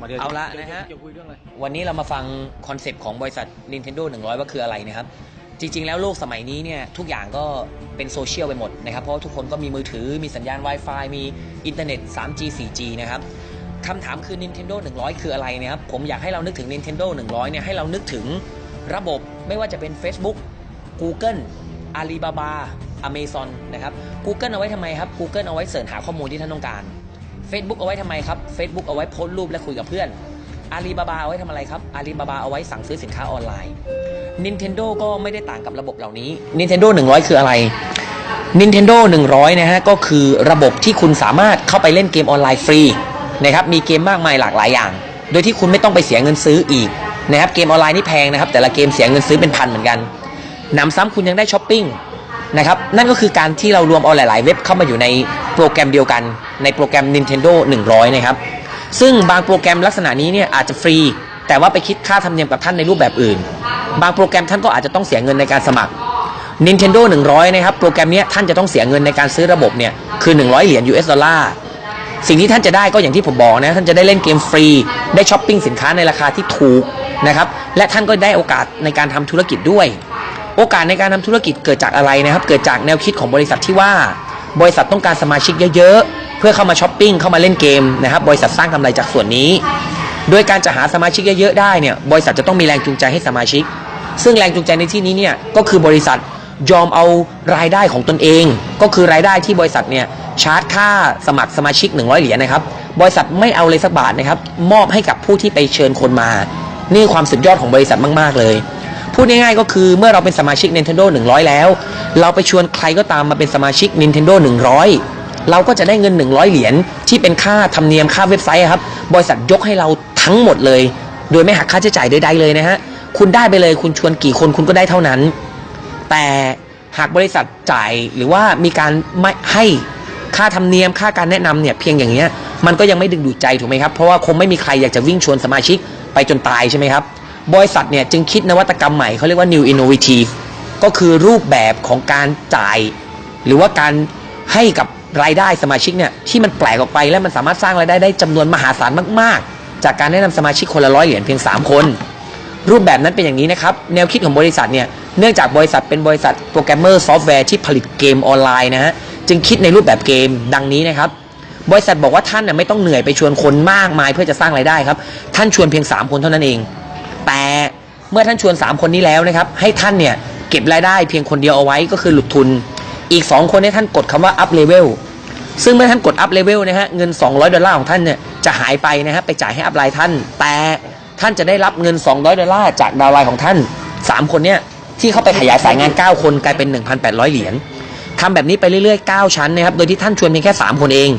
มาดี๋ยวเอาละดี๋ยวนะฮะเดี๋ยวคุยเรื่องอะไร วันนี้เรามาฟังคอนเซปต์ของบริษัท Nintendo 100 ว่าคืออะไรนะครับ จริง ๆ แล้วโลกสมัยนี้เนี่ยทุกอย่างก็เป็นโซเชียลไปหมดนะครับ เพราะว่าทุกคนก็มีมือถือ มีสัญญาณ Wi-Fi มีอินเทอร์เน็ต 3G 4G นะครับคำถามคือ Nintendo 100 คืออะไรนะครับ ผมอยากให้เรานึกถึง Nintendo 100 เนี่ยให้เรานึกถึงระบบไม่ว่าจะเป็น Facebook Google Alibaba Amazon นะครับ Google เอาไว้ทำไมครับ Google เอาไว้เสิร์ชหาข้อมูลที่ท่านต้องการ Facebook เอาไว้ทำไมครับ Facebook เอาไว้โพสต์รูปและคุยกับเพื่อนอาลีบาบาเอาไว้ทำอะไรครับอาลีบาบาเอาไว้สั่งซื้อสินค้าออนไลน์ Nintendo ก็ไม่ได้ต่างกับระบบเหล่านี้ Nintendo 100 คืออะไร Nintendo 100 นะฮะ ก็คือระบบที่คุณสามารถเข้าไปเล่นเกมออนไลน์ฟรีนะครับ มีเกมมากมายหลากหลายอย่าง โดยที่คุณไม่ต้องไปเสียเงินซื้ออีกนะครับ เกมออนไลน์นี่แพงนะครับ แต่ละเกมเสียเงินซื้อเป็นพันเหมือนกันนำซ้ำคุณยังได้ช้อปปิ้ง นะครับ นั่นก็คือการที่เรารวมเอาหลาย ๆ เว็บเข้ามาอยู่ในโปรแกรมเดียวกันในโปรแกรม Nintendo 100 นะครับ ซึ่งบางโปรแกรมลักษณะนี้เนี่ยอาจจะฟรี แต่ว่าไปคิดค่าธรรมเนียมกับท่านในรูปแบบอื่น บางโปรแกรมท่านก็อาจจะต้องเสียเงินในการสมัคร Nintendo 100 นะครับ โปรแกรมนี้ท่านจะต้องเสียเงินในการซื้อระบบเนี่ยคือ 100 เหรียญ US ดอลลาร์สิ่งที่ท่านจะได้ก็อย่างที่ผมบอกนะท่านจะได้เล่นเกมฟรี ได้ช้อปปิ้งสินค้าในราคาที่ถูกนะครับและท่านก็ได้โอกาสในการทำธุรกิจด้วย โอกาสในการทำธุรกิจเกิดจากอะไรนะครับ เกิดจากแนวคิดของบริษัทที่ว่า บริษัทต้องการสมาชิกเยอะๆ เพื่อเข้ามาช้อปปิ้งเข้ามาเล่นเกมนะครับบริษัทสร้างกำไรจากส่วนนี้ โดยการจะหาสมาชิกเยอะๆได้เนี่ยบริษัทจะต้องมีแรงจูงใจให้สมาชิก ซึ่งแรงจูงใจในที่นี้เนี่ยก็คือบริษัทยอมเอารายได้ของตนเอง ก็คือรายได้ที่บริษัทเนี่ยชาร์จค่าสมัครสมาชิก 100 เหรียญนะครับ บริษัทไม่เอาเลยสักบาทนะครับ มอบให้กับผู้ที่ไปเชิญคนมา นี่ความสุดยอดของบริษัทมาก ๆ เลย พูดง่ายๆก็คือเมื่อเราเป็นสมาชิก Nintendo 100 แล้ว เราไปชวนใครก็ตามมาเป็นสมาชิก Nintendo 100 เราก็จะได้เงิน 100 เหรียญที่เป็นค่าธรรมเนียมค่าเว็บไซต์ครับบริษัทยกให้เราทั้งหมดเลย โดยไม่หักค่าใช้จ่ายใดๆเลยนะฮะคุณได้ไปเลยคุณชวนกี่คนคุณก็ได้เท่านั้น แต่หากบริษัทจ่ายหรือว่ามีการไม่ให้ค่าธรรมเนียมค่าการแนะนำเนี่ยเพียงอย่างเงี้ยมันก็ยังไม่ดึงดูดใจถูกไหมครับ เพราะว่าคงไม่มีใครอยากจะวิ่งชวนสมาชิกไปจนตายใช่ไหมครับ บริษัทเนี่ยจึงคิดนวัตกรรมใหม่เขาเรียกว่า new innovative ก็คือรูปแบบของการจ่าย หรือว่าการให้กับรายได้สมาชิกเนี่ยที่มันแปลกออกไปและมันสามารถสร้างรายได้ได้จำนวนมหาศาลมาก ๆ จากการแนะนำสมาชิกคนละร้อยเหรียญเพียง 3 คน รูปแบบนั้นเป็นอย่างนี้นะครับ แนวคิดของบริษัทเนี่ยเนื่องจากบริษัทเป็นบริษัทโปรแกรมเมอร์ซอฟต์แวร์ที่ผลิตเกมออนไลน์นะฮะจึงคิดในรูปแบบเกมดังนี้นะครับบริษัทบอกว่าท่านน่ะไม่ต้องเหนื่อยไปชวนคนมากมายเพื่อจะสร้างรายได้ครับ ท่านชวนเพียง 3 คนเท่านั้นเอง แต่เมื่อท่านชวน 3 คนนี้แล้วนะครับ ให้ท่านเนี่ยเก็บรายได้เพียงคนเดียวเอาไว้ก็คือหลุดทุน อีก 2 คนให้ท่านกดคำว่า up level ซึ่งเมื่อท่านกด up level นะฮะเงิน 200 ดอลลาร์ของท่านเนี่ยจะหายไปนะฮะไปจ่ายให้อัพไลน์ท่าน แต่ท่านจะได้รับเงิน 200 ดอลลาร์จากดาวไลน์ของท่าน 3 คนเนี่ยที่เข้าไปขยายสายงาน 9 คนกลายเป็น 1,800 เหรียญทำแบบนี้ไปเรื่อยๆ 9 ชั้นนะครับ โดยที่ท่านชวนเพียงแค่ 3 คนเอง